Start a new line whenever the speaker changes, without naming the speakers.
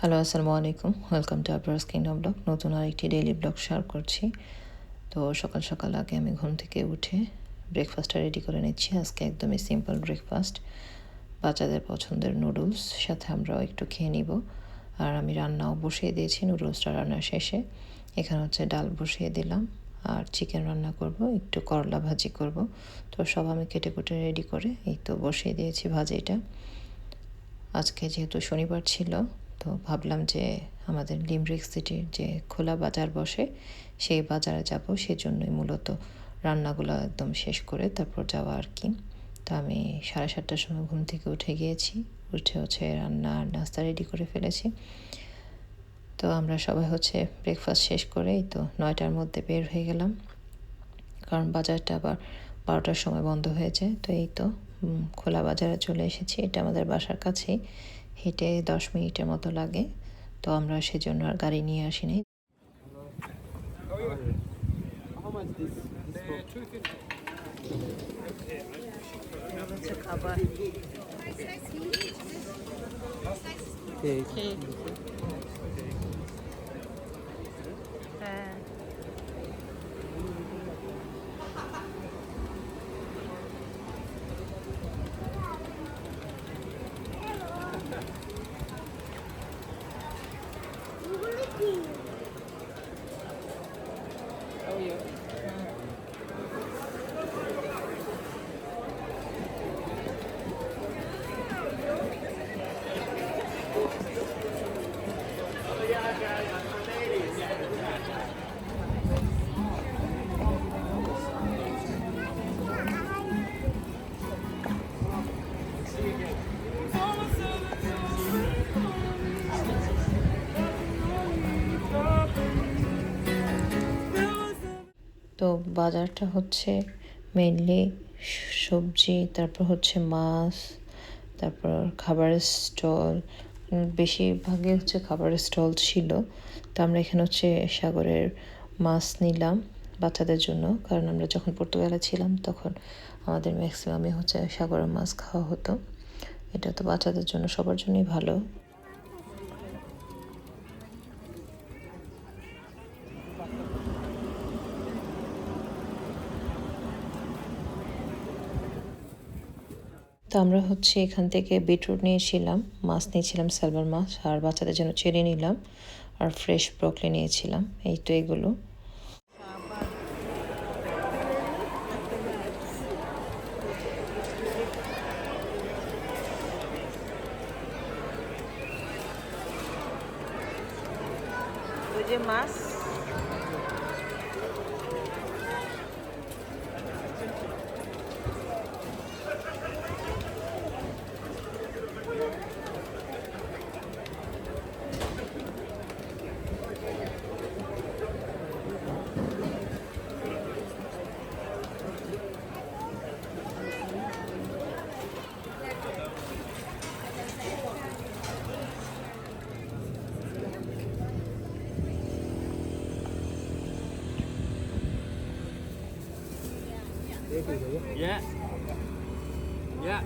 Hello আসসালামু আলাইকুম welcome to Abras kingdom blog নতুন আরেকটি ডেইলি ব্লগ শেয়ার করছি। তো সকাল সকাল আগে আমি ঘুম থেকে উঠে ব্রেকফাস্টটা রেডি করে নিচ্ছি। আজকে একদমই সিম্পল ব্রেকফাস্ট বাচ্চাদের পছন্দের নুডলস সাথে আমরাও একটু খেয়ে নিব। আর আমি রান্নাও বসিয়ে দিয়েছি নুডলসটা রান্নার শেষে। এখানে হচ্ছে ডাল বসিয়ে দিলাম। আর চিকেন রান্না করব, একটু করলা ভাজি করব। তো সব আমি কেটে কুটে রেডি করে এই তো বসিয়ে দিয়েছি ভাজিটা। আজকে যেহেতু শনিবার ছিল তো ভাবলাম যে আমাদের লিমরিক সিটির যে খোলা বাজার বসে, সেই বাজারে যাব, সেজন্যই মূলত রান্নাগুলো একদম শেষ করে তারপর যাওয়া আর কি। তো আমি সাড়ে সাতটার সময় ঘুম থেকে উঠে গিয়েছি, উঠে হচ্ছে রান্না আর নাস্তা রেডি করে ফেলেছি। তো আমরা সবাই হচ্ছে ব্রেকফাস্ট শেষ করেই তো নয়টার মধ্যে বের হয়ে গেলাম। কারণ বাজারটা আবার বারোটার সময় বন্ধ হয়ে যায় তো এই তো খোলা বাজারে চলে এসেছি। এটা আমাদের বাসার কাছেই। হেঁটে দশ মিনিটের মতো লাগে। তো আমরা সেজন্য আর গাড়ি নিয়ে আসিনি? খাবার
Okay.
হ্যাঁ তো বাজারটা হচ্ছে মেনলি সবজি, তারপর হচ্ছে মাছ, তারপর খাবারের স্টল বেশিরভাগই হচ্ছে খাবারের স্টল ছিল। তো আমরা এখানে হচ্ছে সাগরের মাছ নিলাম বাচ্চাদের জন্য, কারণ আমরা যখন পর্তুগালে ছিলাম তখন আমাদের ম্যাক্সিমামই হচ্ছে সাগরের মাছ খাওয়া হতো। এটা তো বাচ্চাদের জন্য সবার জন্যই ভালো। তো আমরা হচ্ছে এখান থেকে বিটরুট নিয়েছিলাম, মাছ নিয়েছিলাম, সালবার মাছ, আর বাচ্চাদের জন্য চেরি নিলাম, আর ফ্রেশ ব্রকলি নিয়েছিলাম, এই তো এগুলো।
যে
Yeah. Yeah.